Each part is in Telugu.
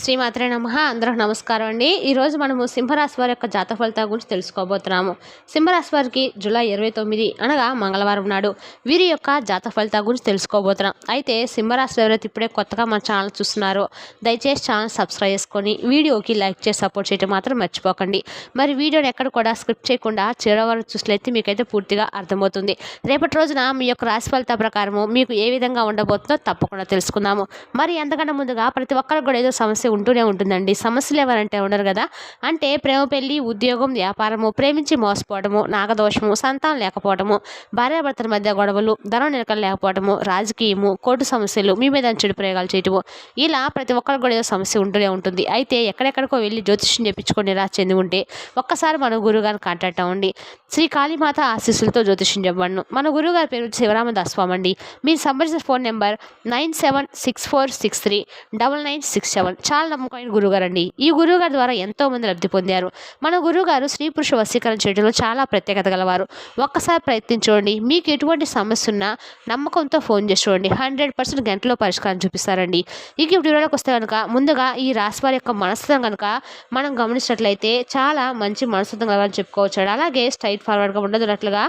శ్రీమాత్రే నమ. అందరూ నమస్కారం అండి. ఈరోజు మనము సింహరాశి వారి యొక్క జాత ఫలితాల గురించి తెలుసుకోబోతున్నాము. సింహరాశి వారికి జూలై ఇరవై తొమ్మిది అనగా మంగళవారం నాడు వీరి యొక్క జాత ఫలితాల గురించి తెలుసుకోబోతున్నాం. అయితే సింహరాశి ఎవరైతే ఇప్పుడే కొత్తగా మన ఛానల్ చూస్తున్నారో దయచేసి ఛానల్ సబ్స్క్రైబ్ చేసుకొని వీడియోకి లైక్ చేసి సపోర్ట్ చేయడం మాత్రం మర్చిపోకండి. మరి వీడియోని ఎక్కడ కూడా స్క్రిప్ట్ చేయకుండా చివరి చూసినైతే మీకైతే పూర్తిగా అర్థమవుతుంది. రేపటి రోజున మీ యొక్క రాశి ఫలితాల ప్రకారము మీకు ఏ విధంగా ఉండబోతుందో తప్పకుండా తెలుసుకుందాము. మరి ఎంతకన్నా ముందుగా ప్రతి ఒక్కరికి కూడా ఏదో సమస్య ఉంటూనే ఉంటుందండి. సమస్యలు ఎవరంటే ఉండరు కదా. అంటే ప్రేమ పెళ్ళి ఉద్యోగం వ్యాపారము ప్రేమించి మోసపోవడము నాగదోషము సంతానం లేకపోవడము భార్యాభర్తల మధ్య గొడవలు ధనం నిలకలు లేకపోవడము రాజకీయము కోర్టు సమస్యలు మీ మీద చెడు ప్రయోగాలు చేయటము ఇలా ప్రతి ఒక్కరికి కూడా ఏదో సమస్య ఉంటూనే ఉంటుంది. అయితే ఎక్కడెక్కడికో వెళ్ళి జ్యోతిష్యం చెప్పించుకొని నిరాశ చెంది ఉంటే ఒక్కసారి మన గురుగారిని కాంటాక్ట్ అవ్వండి. శ్రీ కాళీమాత ఆశీస్సులతో జ్యోతిష్యం చెప్పబడను. మన గురుగారి పేరు శివరామదాస్ స్వామి అండి. మీరు సంబంధించిన phone number nine seven six four six three double nine six seven. చాలా నమ్మకమైన గురుగారు అండి ఈ గురువుగారి ద్వారా ఎంతో మంది లబ్ధి పొందారు. మన గురువుగారు స్త్రీ పురుష వశీకరణ చేయడంలో చాలా ప్రత్యేకత గలవారు. ఒక్కసారి ప్రయత్నించుకోండి మీకు ఎటువంటి సమస్య ఉన్నా నమ్మకంతో ఫోన్ చేసి చూడండి. హండ్రెడ్ పర్సెంట్ గంటలో పరిష్కారం చూపిస్తారండి. ఇక ఇప్పుడు వీడియోలోకి వస్తే కనుక ముందుగా ఈ రాశి వారి యొక్క మనస్తత్వం కనుక మనం గమనించినట్లయితే చాలా మంచి మనస్తత్వం కలవాలని చెప్పుకోవచ్చు అలాగే స్ట్రైట్ ఫార్వర్డ్గా ఉండదున్నట్లుగా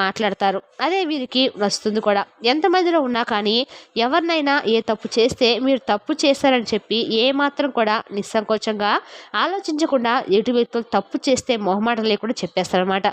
మాట్లాడతారు. అదే వీరికి వస్తుంది కూడా. ఎంతమందిలో ఉన్నా కానీ ఎవరినైనా ఏ తప్పు చేస్తే మీరు తప్పు చేస్తారని చెప్పి ఏ మాత్రం కూడా నిస్సంకోచంగా ఆలోచించకుండా ఎటు వ్యక్తులు తప్పు చేస్తే మొహమాటం లేకుండా చెప్పేస్తారనమాట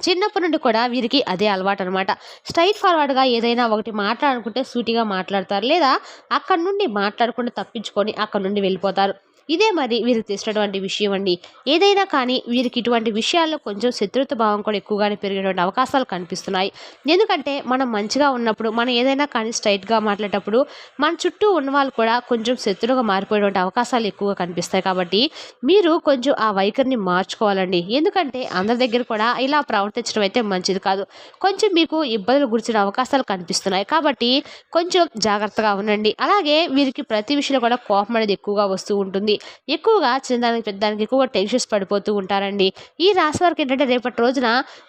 చిన్నప్పటి నుండి కూడా వీరికి అదే అలవాటు అనమాట స్ట్రైట్ ఫార్వర్డ్గా ఏదైనా ఒకటి మాట్లాడుకుంటే సూటిగా మాట్లాడతారు లేదా అక్కడ నుండి మాట్లాడకుండా తప్పించుకొని అక్కడ నుండి వెళ్ళిపోతారు. ఇదే మరి వీరికి తెలిసినటువంటి విషయం అండి. ఏదైనా కానీ వీరికి ఇటువంటి విషయాల్లో కొంచెం శత్రుత్వ భావం కూడా ఎక్కువగానే పెరిగేటువంటి అవకాశాలు కనిపిస్తున్నాయి. ఎందుకంటే మనం మంచిగా ఉన్నప్పుడు మనం ఏదైనా కానీ స్ట్రైట్గా మాట్లాడేటప్పుడు మన చుట్టూ ఉన్న వాళ్ళు కూడా కొంచెం శత్రువుగా మారిపోయేటువంటి అవకాశాలు ఎక్కువగా కనిపిస్తాయి కాబట్టి మీరు కొంచెం ఆ వైఖరిని మార్చుకోవాలండి. ఎందుకంటే అందరి దగ్గర కూడా ఇలా ప్రవర్తించడం అయితే మంచిది కాదు. కొంచెం మీకు ఇబ్బందులు గురించిన అవకాశాలు కనిపిస్తున్నాయి కాబట్టి కొంచెం జాగ్రత్తగా ఉండండి. అలాగే వీరికి ప్రతి విషయంలో కూడా కోపం అనేది ఎక్కువగా వస్తూ ఉంటుంది. ఎక్కువగా చిన్నదానికి పెద్దదానికి ఎక్కువగా టెన్షన్స్ పడిపోతూ ఉంటారండి. ఈ రాశి వారికి ఏంటంటే రేపటి రోజున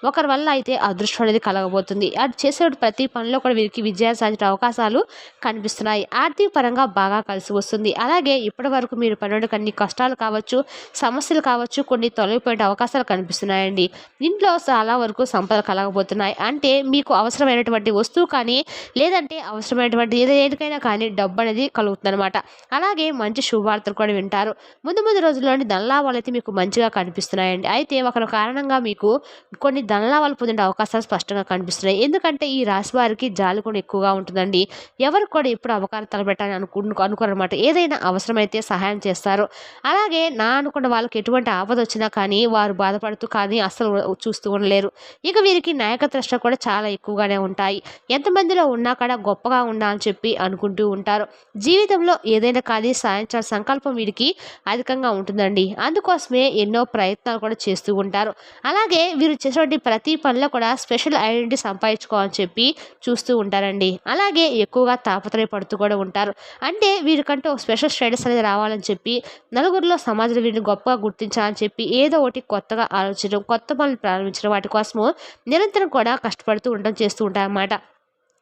ఒకరి వల్ల అయితే అదృష్టం అనేది కలగబోతుంది. అది చేసే ప్రతి పనిలో కూడా వీరికి విజయాలు సాధించే అవకాశాలు కనిపిస్తున్నాయి. ఆర్థిక పరంగా బాగా కలిసి వస్తుంది. అలాగే ఇప్పటి వరకు మీరు పనులు కొన్ని కష్టాలు కావచ్చు సమస్యలు కావచ్చు కొన్ని తొలగిపోయే అవకాశాలు కనిపిస్తున్నాయండి. ఇంట్లో చాలా వరకు సంపదలు కలగబోతున్నాయి. అంటే మీకు అవసరమైనటువంటి వస్తువు కానీ లేదంటే అవసరమైనటువంటి ఏదైనా కానీ డబ్బు అనేది కలుగుతుంది అనమాట అలాగే మంచి శుభవార్తలు కూడా వింటారు. ముందు ముందు రోజుల్లోని దళలాభాలు అయితే మీకు మంచిగా కనిపిస్తున్నాయండి. అయితే ఒక కారణంగా మీకు కొన్ని దళలాభాలు పొందే అవకాశాలు స్పష్టంగా కనిపిస్తున్నాయి. ఎందుకంటే ఈ రాశి వారికి జాలి కూడా ఎక్కువగా ఉంటుందండి. ఎవరు కూడా ఎప్పుడు అవకాశం తలపెట్టాలని అనుకు అనుకోరనమాట ఏదైనా అవసరమైతే సహాయం చేస్తారు. అలాగే నా అనుకున్న వాళ్ళకి ఎటువంటి ఆపద వచ్చినా కానీ వారు బాధపడుతూ కానీ అస్సలు చూస్తూ ఉండలేరు. ఇక వీరికి నాయకత్వ కూడా చాలా ఎక్కువగానే ఉంటాయి. ఎంతమందిలో ఉన్నా కూడా గొప్పగా ఉన్నా అని చెప్పి అనుకుంటూ ఉంటారు. జీవితంలో ఏదైనా కానీ సాధించాల సంకల్పం వీరికి అధికంగా ఉంటుందండి. అందుకోసమే ఎన్నో ప్రయత్నాలు కూడా చేస్తూ ఉంటారు. అలాగే వీరు చేసేటువంటి ప్రతి పనిలో కూడా స్పెషల్ ఐడెంటిటీ సంపాదించుకోవాలని చెప్పి చూస్తూ ఉంటారండి. అలాగే ఎక్కువగా తాపత్రయపడుతూ కూడా ఉంటారు. అంటే వీరికంటూ ఒక స్పెషల్ స్టేటస్ అనేది రావాలని చెప్పి నలుగురిలో సమాజంలో వీరిని గొప్పగా గుర్తించాలని చెప్పి ఏదో ఒకటి కొత్తగా ఆలోచించడం కొత్త పనులు ప్రారంభించడం వాటి కోసము నిరంతరం కూడా కష్టపడుతూ ఉండడం చేస్తూ ఉంటారన్నమాట.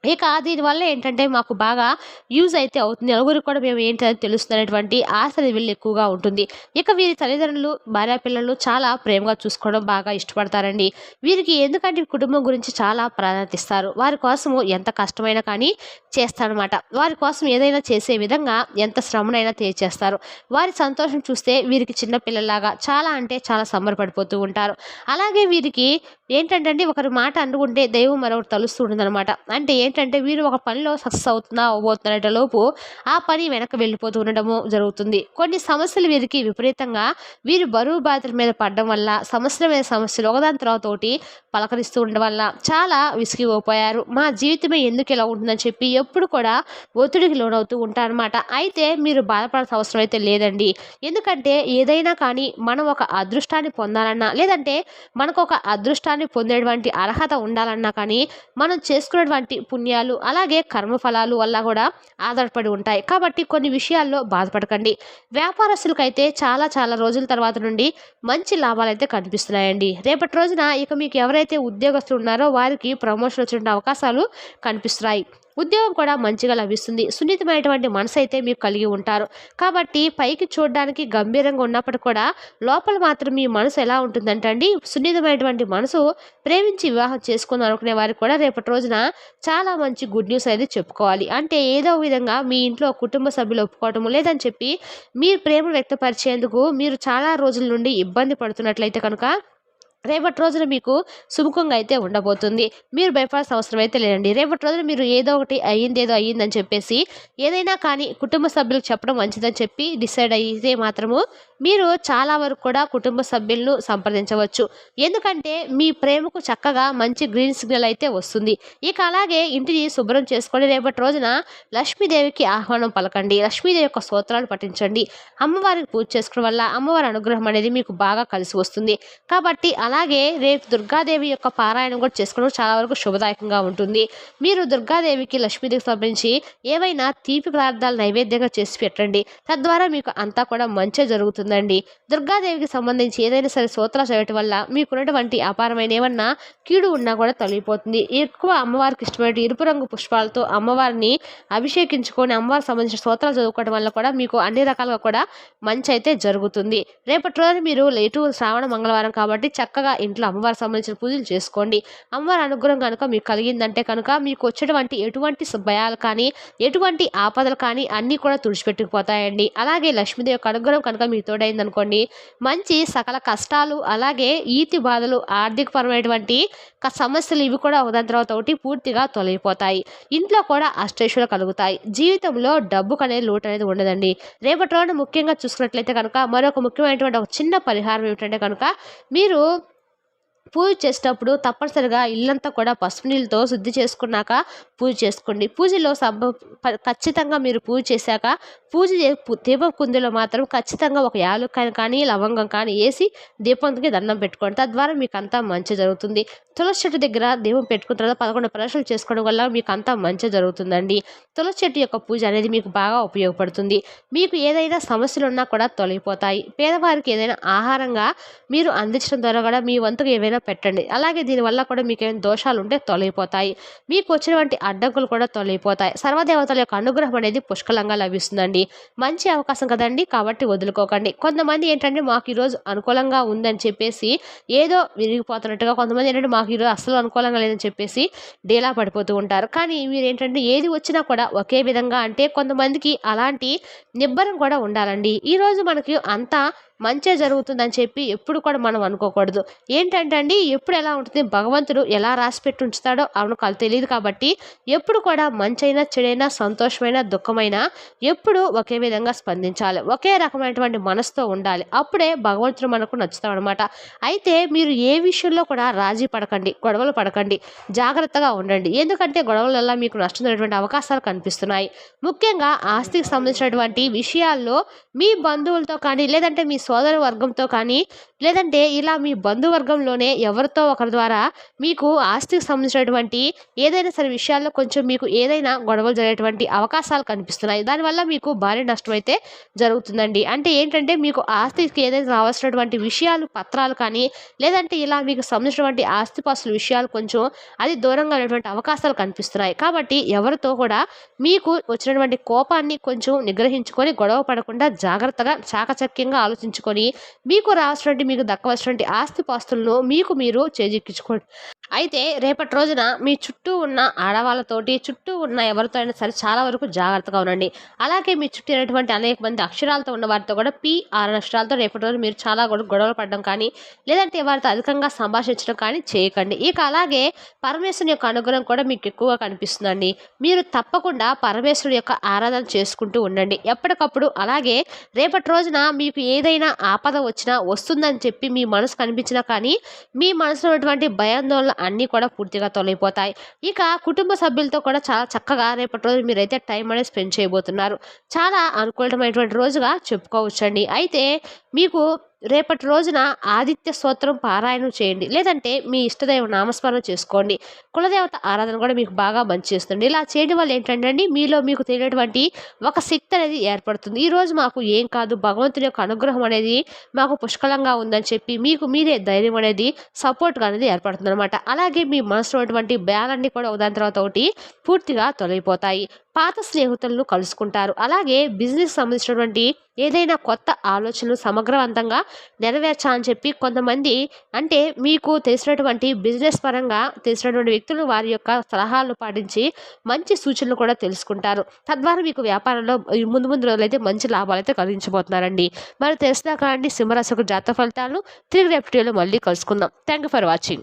ఇక దీనివల్ల ఏంటంటే మాకు బాగా యూజ్ అయితే అవుతుంది. నలుగురికి కూడా మేము ఏంటని తెలుస్తున్నటువంటి ఆశ వీళ్ళు ఎక్కువగా ఉంటుంది. ఇక వీరి తల్లిదండ్రులు భార్య పిల్లలు చాలా ప్రేమగా చూసుకోవడం బాగా ఇష్టపడతారండి. వీరికి ఎందుకంటే కుటుంబం గురించి చాలా ప్రాధాన్యత ఇస్తారు. వారి కోసము ఎంత కష్టమైనా కానీ చేస్తారనమాట వారి కోసం ఏదైనా చేసే విధంగా ఎంత శ్రమనైనా చేస్తారు. వారి సంతోషం చూస్తే వీరికి చిన్న పిల్లలాగా చాలా అంటే చాలా సంబరపడిపోతూ ఉంటారు. అలాగే వీరికి ఏంటంటే ఒకరి మాట అనుకుంటే దైవం మరొకటి తలుస్తూ ఉంటుందన్నమాట అంటే ఏంటంటే వీరు ఒక పనిలో సక్సెస్ అవుతున్నా అవ్వబోతున్నట్టు లోపు ఆ పని వెనక వెళ్ళిపోతూ ఉండడము జరుగుతుంది. కొన్ని సమస్యలు వీరికి విపరీతంగా వీరు బరువు బాధ్యతల మీద పడడం వల్ల సమస్యల మీద సమస్యలు ఒకదాని తర్వాత ఒకటి పలకరిస్తూ ఉండడం వల్ల చాలా విసిగిపోయారు. మా జీవితమే ఎందుకు ఇలా ఉంటుందని చెప్పి ఎప్పుడు కూడా ఒత్తిడికి లోనవుతూ ఉంటారనమాట అయితే మీరు బాధపడాల్సిన అవసరం అయితే లేదండి. ఎందుకంటే ఏదైనా కానీ మనం ఒక అదృష్టాన్ని పొందాలన్నా లేదంటే మనకు ఒక అదృష్టాన్ని పొందేటువంటి అర్హత ఉండాలన్నా కానీ మనం చేసుకునేటువంటి పుణ్యాలు అలాగే కర్మఫలాలు వల్ల కూడా ఆధారపడి ఉంటాయి. కాబట్టి కొన్ని విషయాల్లో బాధపడకండి. వ్యాపారస్తులకైతే చాలా చాలా రోజుల తర్వాత నుండి మంచి లాభాలు అయితే కనిపిస్తున్నాయండి. రేపటి రోజున ఇక మీకు ఎవరైతే ఉద్యోగస్తులు ఉన్నారో వారికి ప్రమోషన్ వచ్చే అవకాశాలు కనిపిస్తున్నాయి. ఉద్యోగం కూడా మంచిగా లభిస్తుంది. సున్నితమైనటువంటి మనసు అయితే మీరు కలిగి ఉంటారు. కాబట్టి పైకి చూడడానికి గంభీరంగా ఉన్నప్పటికీ కూడా లోపల మాత్రం మీ మనసు ఎలా ఉంటుందంటే అండి సున్నితమైనటువంటి మనసు ప్రేమించి వివాహం చేసుకుందాం అనుకునే వారికి కూడా రేపటి రోజున చాలా మంచి గుడ్ న్యూస్ అనేది చెప్పుకోవాలి. అంటే ఏదో విధంగా మీ ఇంట్లో కుటుంబ సభ్యులు ఒప్పుకోవటము లేదని చెప్పి మీరు ప్రేమను వ్యక్తపరిచేందుకు మీరు చాలా రోజుల నుండి ఇబ్బంది పడుతున్నట్లయితే కనుక రేపటి రోజున మీకు సుముఖంగా అయితే ఉండబోతుంది. మీరు భయపడాల్సిన అవసరం అయితే లేదండి. రేపటి రోజున మీరు ఏదో ఒకటి అయ్యింది ఏదో అయ్యిందని చెప్పేసి ఏదైనా కానీ కుటుంబ సభ్యులకు చెప్పడం మంచిదని చెప్పి డిసైడ్ అయితే మాత్రము మీరు చాలా వరకు కూడా కుటుంబ సభ్యులను సంప్రదించవచ్చు. ఎందుకంటే మీ ప్రేమకు చక్కగా మంచి గ్రీన్ సిగ్నల్ అయితే వస్తుంది. ఇక అలాగే ఇంటిని శుభ్రం చేసుకొని రేపటి రోజున లక్ష్మీదేవికి ఆహ్వానం పలకండి. లక్ష్మీదేవి యొక్క స్తోత్రాలు పఠించండి. అమ్మవారికి పూజ చేసుకోవడం వల్ల అమ్మవారి అనుగ్రహం అనేది మీకు బాగా కలిసి వస్తుంది. కాబట్టి అలాగే రేపు దుర్గాదేవి యొక్క పారాయణం కూడా చేసుకోవడం చాలా వరకు శుభదాయకంగా ఉంటుంది. మీరు దుర్గాదేవికి లక్ష్మీదేవికి సంబంధించి ఏవైనా తీపి పదార్థాలు నైవేద్యంగా చేసి పెట్టండి. తద్వారా మీకు అంతా కూడా మంచి జరుగుతుందండి. దుర్గాదేవికి సంబంధించి ఏదైనా సరే సూత్రాలు చేయటం వల్ల మీకున్నటువంటి అపారమైన ఏమన్నా కీడు ఉన్నా కూడా తొలగిపోతుంది. ఎక్కువ అమ్మవారికి ఇష్టమైన ఎరుపు రంగు పుష్పాలతో అమ్మవారిని అభిషేకించుకొని అమ్మవారికి సంబంధించిన స్తోత్రాలు చదువుకోవడం వల్ల కూడా మీకు అన్ని రకాలుగా కూడా మంచి అయితే జరుగుతుంది. రేపటి రోజు మీరు లేటు శ్రావణ మంగళవారం కాబట్టి చక్కగా ఇంట్లో అమ్మవారికి సంబంధించిన పూజలు చేసుకోండి. అమ్మవారి అనుగ్రహం కనుక మీకు కలిగిందంటే కనుక మీకు వచ్చేటువంటి ఎటువంటి భయాలు కానీ ఎటువంటి ఆపదలు కానీ అన్నీ కూడా తుడిచిపెట్టుకుపోతాయండి. అలాగే లక్ష్మీదేవి యొక్క అనుగ్రహం కనుక మీకు తోడైందనుకోండి. మంచి సకల కష్టాలు అలాగే ఈతి బాధలు ఆర్థికపరమైనటువంటి క- సమస్యలు ఇవి కూడా ఉదాహరణ తర్వాత ఒకటి పూర్తిగా తొలగిపోతాయి. ఇంట్లో కూడా అష్టేశ్వరులు కలుగుతాయి. జీవితంలో డబ్బుకు అనేది లోటు అనేది ఉండదండి. రేపటి రోజున ముఖ్యంగా చూసుకున్నట్లయితే కనుక మరొక ముఖ్యమైనటువంటి ఒక చిన్న పరిహారం ఏమిటంటే కనుక మీరు పూజ చేసేటప్పుడు తప్పనిసరిగా ఇల్లంతా కూడా పసుపు నీళ్ళతో శుద్ధి చేసుకున్నాక పూజ చేసుకోండి. పూజలో సంభ ఖచ్చితంగా మీరు పూజ చేశాక పూజ చే దీపం మాత్రం ఖచ్చితంగా ఒక యాలుక్కాయ కానీ లవంగం కానీ వేసి దీపంకి దండం పెట్టుకోండి. తద్వారా మీకు అంతా మంచి జరుగుతుంది. తులసి చెట్టు దగ్గర దీపం పెట్టుకున్న తర్వాత పదకొండు ప్రదర్శనలు చేసుకోవడం వల్ల మీకు అంతా మంచి జరుగుతుందండి. తులసి చెట్టు యొక్క పూజ అనేది మీకు బాగా ఉపయోగపడుతుంది. మీకు ఏదైనా సమస్యలు ఉన్నా కూడా తొలగిపోతాయి. పేదవారికి ఏదైనా ఆహారంగా మీరు అందించడం ద్వారా కూడా మీ వంతుకు ఏవైనా పెట్టండి. అలాగే దీనివల్ల కూడా మీకు ఏమైనా దోషాలు ఉంటే తొలగిపోతాయి. మీకు వచ్చినటువంటి అడ్డంకులు కూడా తొలగిపోతాయి. సర్వదేవతల యొక్క అనుగ్రహం అనేది పుష్కలంగా లభిస్తుందండి. మంచి అవకాశం కదండి కాబట్టి వదులుకోకండి. కొంతమంది ఏంటంటే మాకు ఈరోజు అనుకూలంగా ఉందని చెప్పేసి ఏదో విరిగిపోతున్నట్టుగా కొంతమంది ఏంటంటే మాకు ఈరోజు అస్సలు అనుకూలంగా లేదని చెప్పేసి డేలా పడిపోతూ ఉంటారు. కానీ మీరు ఏంటంటే ఏది వచ్చినా కూడా ఒకే విధంగా అంటే కొంతమందికి అలాంటి నిబ్బరం కూడా ఉండాలండి. ఈరోజు మనకి అంతా మంచే జరుగుతుందని చెప్పి ఎప్పుడు కూడా మనం అనుకోకూడదు. ఏంటంటే అండి ఎప్పుడు ఎలా ఉంటుంది భగవంతుడు ఎలా రాసి పెట్టి ఉంచుతాడో అవును తెలియదు కాబట్టి ఎప్పుడు కూడా మంచైనా చెడైనా సంతోషమైన దుఃఖమైనా ఎప్పుడు ఒకే విధంగా స్పందించాలి. ఒకే రకమైనటువంటి మనసుతో ఉండాలి. అప్పుడే భగవంతుడు మనకు నచ్చుతామన్నమాట అయితే మీరు ఏ విషయంలో కూడా రాజీ పడకండి గొడవలు పడకండి జాగ్రత్తగా ఉండండి. ఎందుకంటే గొడవల వల్ల మీకు నష్టం జరిగినటువంటి అవకాశాలు కనిపిస్తున్నాయి. ముఖ్యంగా ఆస్తికి సంబంధించినటువంటి విషయాల్లో మీ బంధువులతో కానీ లేదంటే మీ సోదర వర్గంతో కానీ లేదంటే ఇలా మీ బంధువర్గంలోనే ఎవరితో ఒకరి ద్వారా మీకు ఆస్తికి సంబంధించినటువంటి ఏదైనా సరే విషయాల్లో కొంచెం మీకు ఏదైనా గొడవలు జరిగేటువంటి అవకాశాలు కనిపిస్తున్నాయి. దానివల్ల మీకు భారీ నష్టం అయితే జరుగుతుందండి. అంటే ఏంటంటే మీకు ఆస్తికి ఏదైనా రావాల్సినటువంటి విషయాలు పత్రాలు కానీ లేదంటే ఇలా మీకు సంబంధించినటువంటి ఆస్తిపాస్తుల విషయాలు కొంచెం అది దూరంగా ఉన్నటువంటి అవకాశాలు కనిపిస్తున్నాయి. కాబట్టి ఎవరితో కూడా మీకు వచ్చినటువంటి కోపాన్ని కొంచెం నిగ్రహించుకొని గొడవ పడకుండా జాగ్రత్తగా చాకచక్యంగా ఆలోచించుకొని మీకు రావాల్సినటువంటి మీకు దక్కవలసినటువంటి ఆస్తిపాస్తులను మీకు మీరు చేజిక్కించుకోండి. అయితే రేపటి రోజున మీ చుట్టూ ఉన్న ఆడవాళ్ళతోటి చుట్టూ ఉన్న ఎవరితో అయినా సరే చాలా వరకు జాగ్రత్తగా ఉండండి. అలాగే మీ చుట్టూ ఉన్నటువంటి అనేక మంది అక్షరాలతో ఉన్న వారితో కూడా పి ఆరు అక్షరాలతో రేపటి రోజు మీరు చాలా కూడా గొడవలు పడడం కానీ లేదంటే వారితో అధికంగా సంభాషించడం కానీ చేయకండి. ఇక అలాగే పరమేశ్వరుని యొక్క అనుగ్రహం కూడా మీకు ఎక్కువగా కనిపిస్తుందండి. మీరు తప్పకుండా పరమేశ్వరుడు యొక్క ఆరాధన చేసుకుంటూ ఉండండి. ఎప్పటికప్పుడు అలాగే రేపటి రోజున మీకు ఏదైనా ఆపద వచ్చినా వస్తుందని చెప్పి మీ మనసు కనిపించినా కానీ మీ మనసులో ఉన్నటువంటి భయాందోళన అన్నీ కూడా పూర్తిగా తొలగిపోతాయి. ఇక కుటుంబ సభ్యులతో కూడా చాలా చక్కగా రేపటి రోజు మీరైతే టైం అనేది స్పెండ్ చేయబోతున్నారు. చాలా అనుకూలమైనటువంటి రోజుగా చెప్పుకోవచ్చండి. అయితే మీకు రేపటి రోజున ఆదిత్య స్తోత్రం పారాయణం చేయండి. లేదంటే మీ ఇష్టదైవ నామస్మరణ చేసుకోండి. కులదేవత ఆరాధన కూడా మీకు బాగా మంచి చేస్తుంది. ఇలా చేయడం వల్ల ఏంటంటే అండి మీలో మీకు తెలియనటువంటి ఒక శక్తి అనేది ఏర్పడుతుంది. ఈరోజు మాకు ఏం కాదు భగవంతుని యొక్క అనుగ్రహం అనేది మాకు పుష్కలంగా ఉందని చెప్పి మీకు మీరే ధైర్యం అనేది సపోర్ట్గా అనేది ఏర్పడుతుంది అనమాట అలాగే మీ మనసులో ఉన్నటువంటి భయాలన్నీ కూడా ఒకదాని తర్వాత ఒకటి పూర్తిగా తొలగిపోతాయి. పాత స్నేహితులను కలుసుకుంటారు. అలాగే బిజినెస్ సంబంధించినటువంటి ఏదైనా కొత్త ఆలోచనలు సమగ్రవంతంగా నెరవేర్చాలని చెప్పి కొంతమంది అంటే మీకు తెలిసినటువంటి బిజినెస్ పరంగా తెలిసినటువంటి వ్యక్తులు వారి యొక్క సలహాలు పాటించి మంచి సూచనలు కూడా తెలుసుకుంటారు. తద్వారా మీకు వ్యాపారంలో ముందు ముందు రోజులైతే మంచి లాభాలు అయితే కలిగించబోతున్నారండి. మరి తెలిసినాక అండి సింహరాశి యొక్క జాతక ఫలితాలను తిరిగి రేపటిలో మళ్ళీ కలుసుకుందాం. Thank you for watching